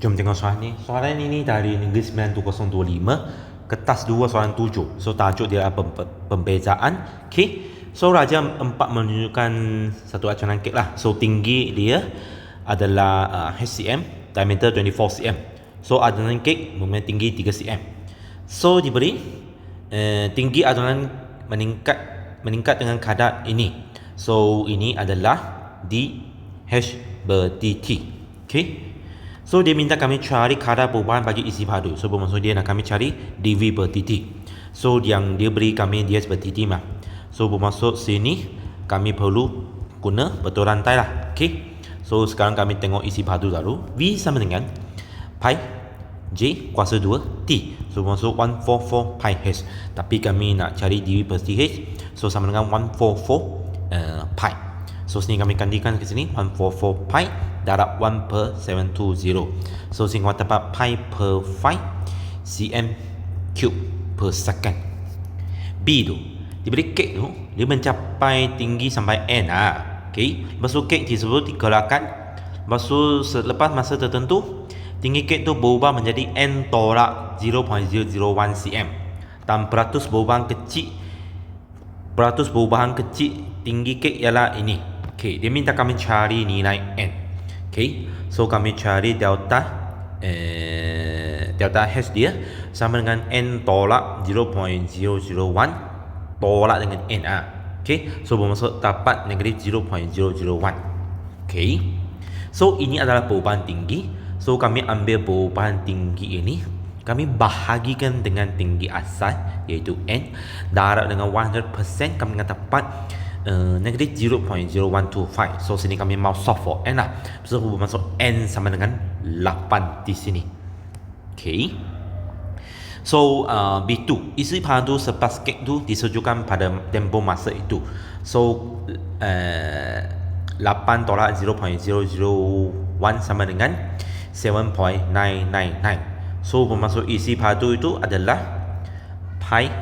Jom tengok soalan ni. Soalan ini dari Negeri 92025 kertas 2 soalan 7. So tajuk dia apa pembezaan. Okey. So raja 4 menunjukkan satu acuan kek lah. So tinggi dia adalah uh, HCM, diameter 24 cm. So adonan kek mempunyai tinggi 3 cm. So diberi uh, tinggi adonan meningkat meningkat dengan kadar ini. So ini adalah di H ber DT. Okay. So dia minta kami cari kadar perubahan bagi isi padu. So bermaksud dia nak kami cari dV per dt. So yang dia beri kami dia per dt mah. So bermaksud sini kami perlu guna betul rantai lah. Okay. So sekarang kami tengok isi padu dulu. V sama dengan pi J kuasa 2 T. So bermaksud 144 pi H. Tapi kami nak cari dV per th. So sama dengan 144 uh, pi. So sini kami kandikan ke sini 144 pi darab 1 per 720. So sini kami dapat pi per 5 cm cube per second. B tu diberi kek tu dia mencapai tinggi sampai n ah. Okay. Lepas tu kek tersebut digerakkan. Lepas tu selepas masa tertentu tinggi kek tu berubah menjadi n tolak 0.001 cm. Dan peratus perubahan kecil peratus perubahan kecil tinggi kek ialah ini Okay, dia minta kami cari nilai n. Okay, so kami cari delta eh, delta H dia sama dengan n tolak 0.001 tolak dengan n ah. Okay, so bermaksud dapat negatif 0.001. Okay, so ini adalah perubahan tinggi. So kami ambil perubahan tinggi ini kami bahagikan dengan tinggi asal iaitu n darab dengan 100% kami dapat uh, negatif 0.0125 so sini kami mau solve for n lah. So bermaksud n sama dengan 8 di sini. Okay. So uh, B2 isi padu selepas kek tu disejukan pada tempoh masa itu. So uh, 8 tolak 0.001 sama dengan 7.999 so bermaksud isi padu itu adalah pi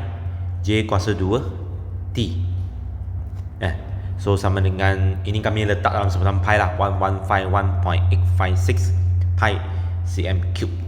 j kuasa 2 t Eh, so sama dengan ini kami letak dalam sebutan pi lah 115.856 pi cm cube